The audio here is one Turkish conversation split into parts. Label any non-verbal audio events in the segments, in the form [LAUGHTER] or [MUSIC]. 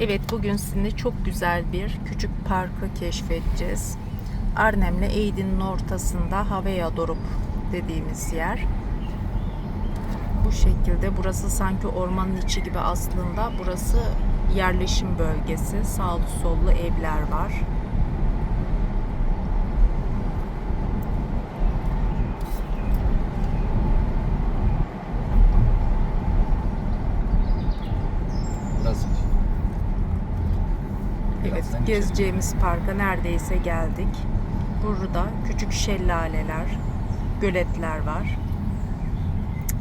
Evet bugün sizinle çok güzel bir küçük parkı keşfedeceğiz. Arnhem'le Eydin'in ortasında Havea Doruk dediğimiz yer. Bu şekilde burası sanki ormanın içi gibi aslında. Burası yerleşim bölgesi. Sağlı sollu evler var. Gezeceğimiz parka neredeyse geldik. Burada küçük şelaleler, göletler var.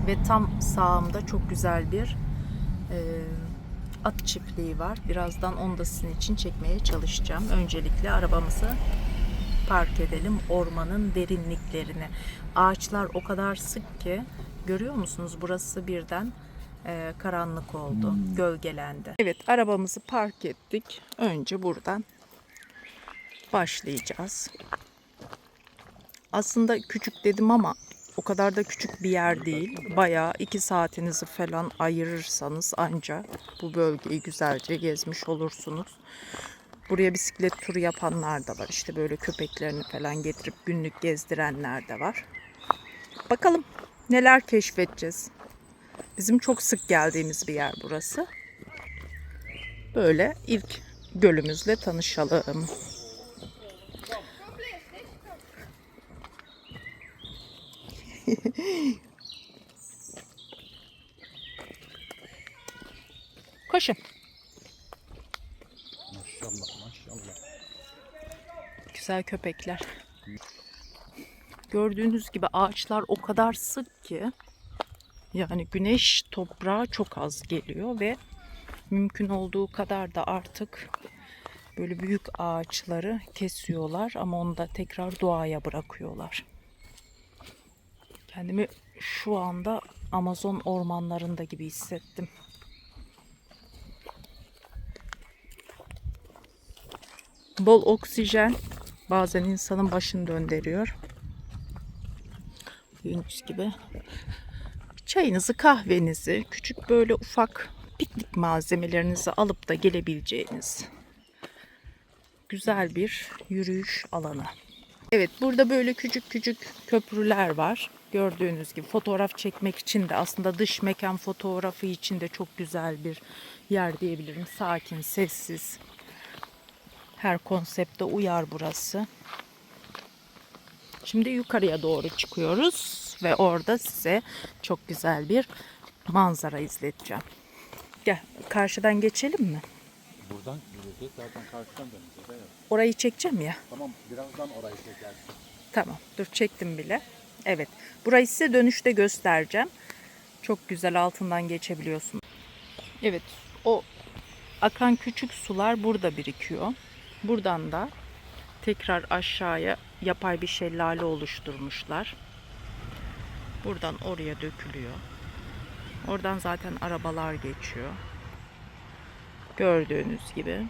Ve tam sağımda çok güzel bir e, at çiftliği var. Birazdan onu da sizin için çekmeye çalışacağım. Öncelikle arabamızı park edelim ormanın derinliklerine. Ağaçlar o kadar sık ki görüyor musunuz? Burası birden e, karanlık oldu, gölgelendi. Evet, arabamızı park ettik. Önce buradan başlayacağız. Aslında küçük dedim ama o kadar da küçük bir yer değil. Bayağı iki saatinizi falan ayırırsanız anca bu bölgeyi güzelce gezmiş olursunuz. Buraya bisiklet turu yapanlar da var. İşte böyle köpeklerini falan getirip günlük gezdirenler de var. Bakalım neler keşfedeceğiz. Bizim çok sık geldiğimiz bir yer burası. Böyle ilk gölümüzle tanışalım. [LAUGHS] Koşun. Maşallah maşallah. Güzel köpekler. Gördüğünüz gibi ağaçlar o kadar sık ki yani güneş toprağa çok az geliyor ve mümkün olduğu kadar da artık böyle büyük ağaçları kesiyorlar ama onu da tekrar doğaya bırakıyorlar. Kendimi şu anda Amazon ormanlarında gibi hissettim. Bol oksijen bazen insanın başını döndürüyor. Gördüğünüz gibi. Çayınızı, kahvenizi, küçük böyle ufak piknik malzemelerinizi alıp da gelebileceğiniz güzel bir yürüyüş alanı. Evet burada böyle küçük küçük köprüler var. Gördüğünüz gibi fotoğraf çekmek için de aslında dış mekan fotoğrafı için de çok güzel bir yer diyebilirim. Sakin, sessiz. Her konsepte uyar burası. Şimdi yukarıya doğru çıkıyoruz ve orada size çok güzel bir manzara izleteceğim. Gel karşıdan geçelim mi? Buradan yürüyeceğiz zaten karşıdan döneceğiz. Evet. Orayı çekeceğim ya. Tamam birazdan orayı çekersin. Tamam dur çektim bile. Evet burayı size dönüşte göstereceğim. Çok güzel altından geçebiliyorsun. Evet o akan küçük sular burada birikiyor. Buradan da tekrar aşağıya yapay bir şelale oluşturmuşlar. Buradan oraya dökülüyor. Oradan zaten arabalar geçiyor. Gördüğünüz gibi.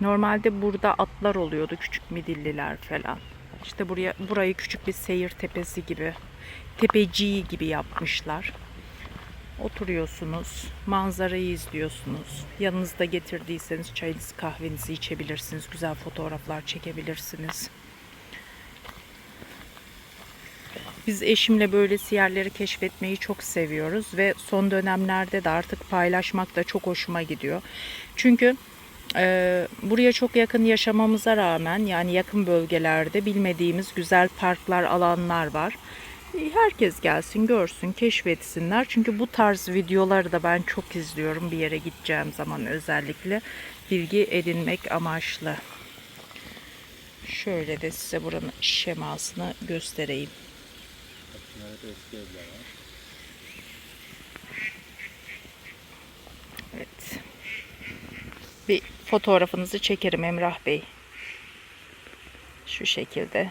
Normalde burada atlar oluyordu, küçük midilliler falan. İşte buraya burayı küçük bir seyir tepesi gibi, tepeciği gibi yapmışlar. Oturuyorsunuz, manzarayı izliyorsunuz. Yanınızda getirdiyseniz çayınızı, kahvenizi içebilirsiniz. Güzel fotoğraflar çekebilirsiniz. Biz eşimle böylesi yerleri keşfetmeyi çok seviyoruz ve son dönemlerde de artık paylaşmak da çok hoşuma gidiyor. Çünkü e, buraya çok yakın yaşamamıza rağmen yani yakın bölgelerde bilmediğimiz güzel parklar, alanlar var. Herkes gelsin, görsün, keşfetsinler. Çünkü bu tarz videoları da ben çok izliyorum bir yere gideceğim zaman özellikle bilgi edinmek amaçlı. Şöyle de size buranın şemasını göstereyim. Evet eski evler var. Evet. Bir fotoğrafınızı çekerim Emrah Bey. Şu şekilde.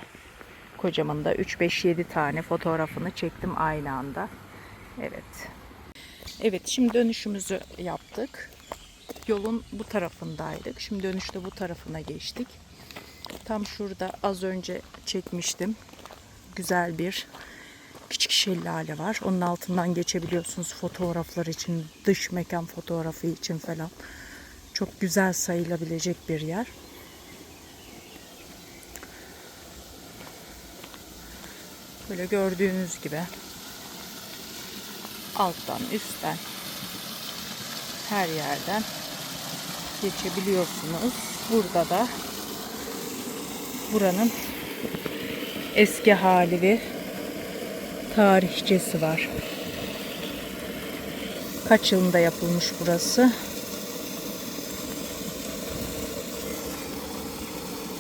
Kocamın da 3-5-7 tane fotoğrafını çektim aynı anda. Evet. Evet şimdi dönüşümüzü yaptık. Yolun bu tarafındaydık. Şimdi dönüşte bu tarafına geçtik. Tam şurada az önce çekmiştim. Güzel bir küçük şelale var. Onun altından geçebiliyorsunuz fotoğraflar için, dış mekan fotoğrafı için falan. Çok güzel sayılabilecek bir yer. Böyle gördüğünüz gibi alttan, üstten her yerden geçebiliyorsunuz. Burada da buranın eski hali ve tarihçesi var. Kaç yılında yapılmış burası?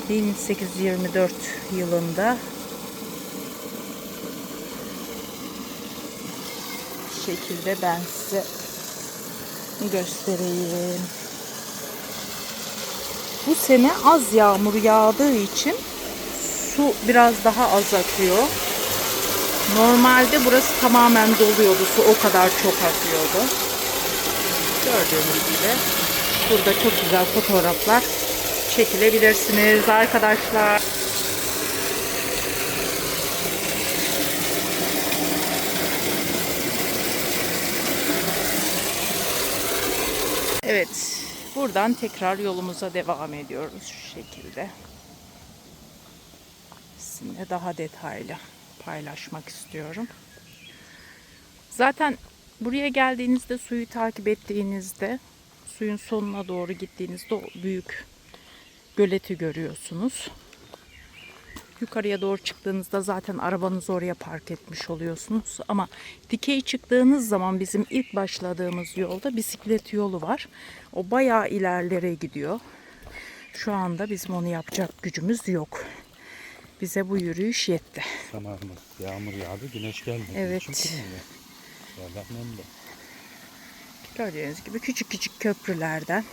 1824 yılında şekilde ben size göstereyim. Bu sene az yağmur yağdığı için su biraz daha az akıyor. Normalde burası tamamen doluyordu. Su o kadar çok akıyordu. Gördüğünüz gibi burada çok güzel fotoğraflar çekilebilirsiniz arkadaşlar. Evet, buradan tekrar yolumuza devam ediyoruz şu şekilde. Sizinle daha detaylı paylaşmak istiyorum. Zaten buraya geldiğinizde suyu takip ettiğinizde suyun sonuna doğru gittiğinizde o büyük göleti görüyorsunuz. Yukarıya doğru çıktığınızda zaten arabanızı oraya park etmiş oluyorsunuz. Ama dikey çıktığınız zaman bizim ilk başladığımız yolda bisiklet yolu var. O bayağı ilerlere gidiyor. Şu anda bizim onu yapacak gücümüz yok. Bize bu yürüyüş yetti. Zamanımız yağmur yağdı, güneş gelmedi. Evet. Yerler nemli. Gördüğünüz gibi küçük küçük köprülerden.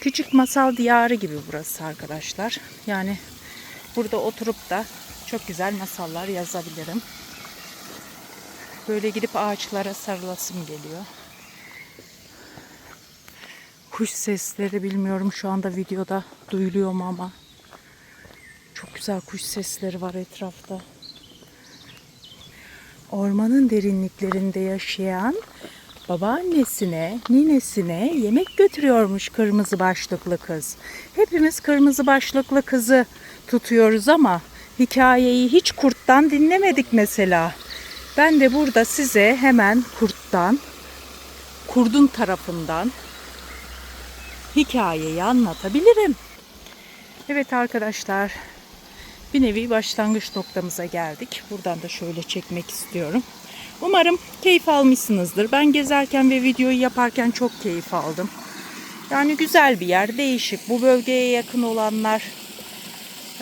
Küçük masal diyarı gibi burası arkadaşlar. Yani burada oturup da çok güzel masallar yazabilirim. Böyle gidip ağaçlara sarılasım geliyor. Kuş sesleri bilmiyorum şu anda videoda duyuluyor mu ama. Güzel kuş sesleri var etrafta. Ormanın derinliklerinde yaşayan babaannesine, ninesine yemek götürüyormuş kırmızı başlıklı kız. Hepimiz kırmızı başlıklı kızı tutuyoruz ama hikayeyi hiç kurttan dinlemedik mesela. Ben de burada size hemen kurttan, kurdun tarafından hikayeyi anlatabilirim. Evet arkadaşlar, bir nevi başlangıç noktamıza geldik. Buradan da şöyle çekmek istiyorum. Umarım keyif almışsınızdır. Ben gezerken ve videoyu yaparken çok keyif aldım. Yani güzel bir yer, değişik. Bu bölgeye yakın olanlar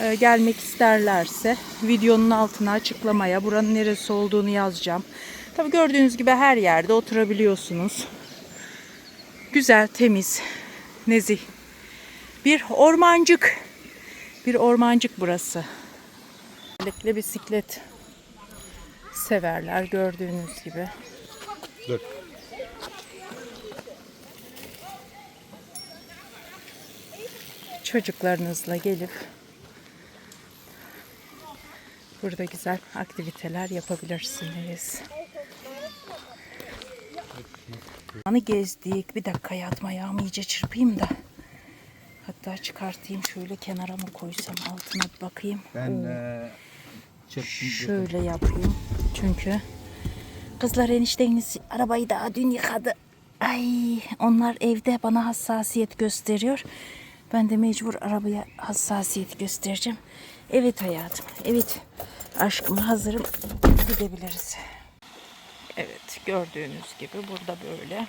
e, gelmek isterlerse videonun altına açıklamaya buranın neresi olduğunu yazacağım. Tabi gördüğünüz gibi her yerde oturabiliyorsunuz. Güzel, temiz, nezih. Bir ormancık. Bir ormancık burası. Özellikle bisiklet severler gördüğünüz gibi. Dur. Çocuklarınızla gelip burada güzel aktiviteler yapabilirsiniz. Anı gezdik. Bir dakika yatma ayağımı iyice çırpayım da. Hatta çıkartayım şöyle kenara mı koysam altına bir bakayım. Ben Oo. eee Şöyle yapayım. Çünkü kızlar enişteniz arabayı daha dün yıkadı. Ay onlar evde bana hassasiyet gösteriyor. Ben de mecbur arabaya hassasiyet göstereceğim. Evet hayatım. Evet aşkım hazırım. Gidebiliriz. Evet gördüğünüz gibi burada böyle